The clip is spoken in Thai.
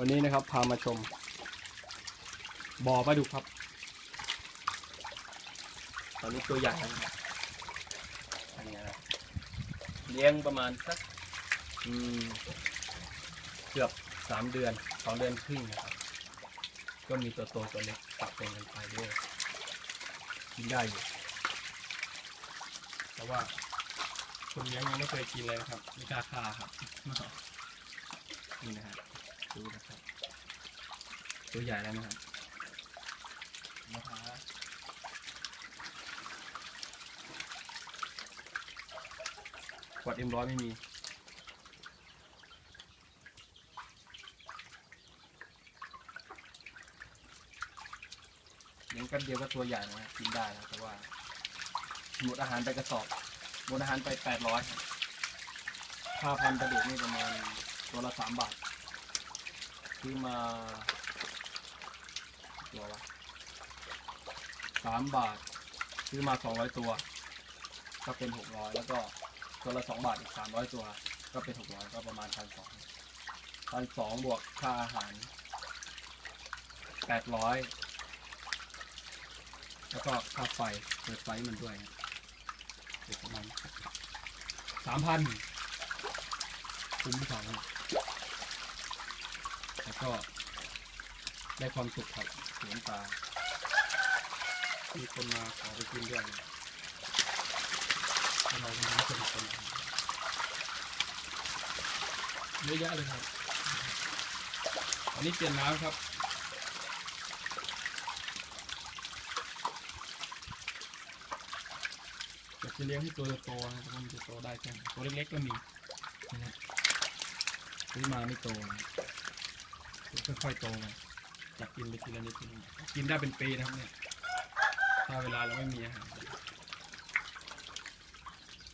วันนี้นะครับพามาชมบ่อปลาดุกครับ ตอนนี้ตัวใหญ่แล้วนะครับอันนี้นะเลี้ยงประมาณสักอืมเกือบสามเดือนสองเดือนครึ่งนะครับ ก็มีตัวโตตัวเล็กปะปนกันไปด้วยกินได้อยู่แต่ว่าคนเลี้ยงยังไม่เคยกินเลยนะครับไม่กล้าฆ่าครับนี่นะครับ ดูนะครับ ตัวใหญ่แล้วนะครับนะครับขวดเอ็มร้อยไม่มีเลี้ยงแป๊บเดียวก็ตัวใหญ่นะครับกินได้นะแต่ว่าหมดอาหารไปกระสอบหมดอาหารไปแปดร้อยค่าพันธุ์กระดูกนี่ประมาณตัวละสามบาท ซื้อมาตัวละสามบาท ซื้อมาสองร้อยตัว ก็เป็นหกร้อยแล้วก็ตัวละสองบาทอีกสามร้อยตัว ก็เป็นหกร้อยก็ประมาณพันสองพันสองบวกค่าอาหารแปดร้อยแล้วก็ค่าไฟเปิดไฟมันด้วยเดี๋ยวประมาณสามพันคุ้มสองแล้ว ก็ได้ความสุขครับสวนปลามีคนมาขอไปกินด้วยเราเป็นน้ำสนุกกันเยอะแยะเลยครับ อันนี้เปลี่ยนน้ำครับอยากจะเลี้ยงให้ตัวโตนะแต่ว่ามันจะโตได้แค่ตัวเล็กๆก็มีนะซื้อมาไม่โตนะ ค่อยๆโตมาจากกินไปทีละนิดทีละนิดกินได้เป็นปีนะครับเนี่ย ถ้าเวลาเราไม่มีอาหาร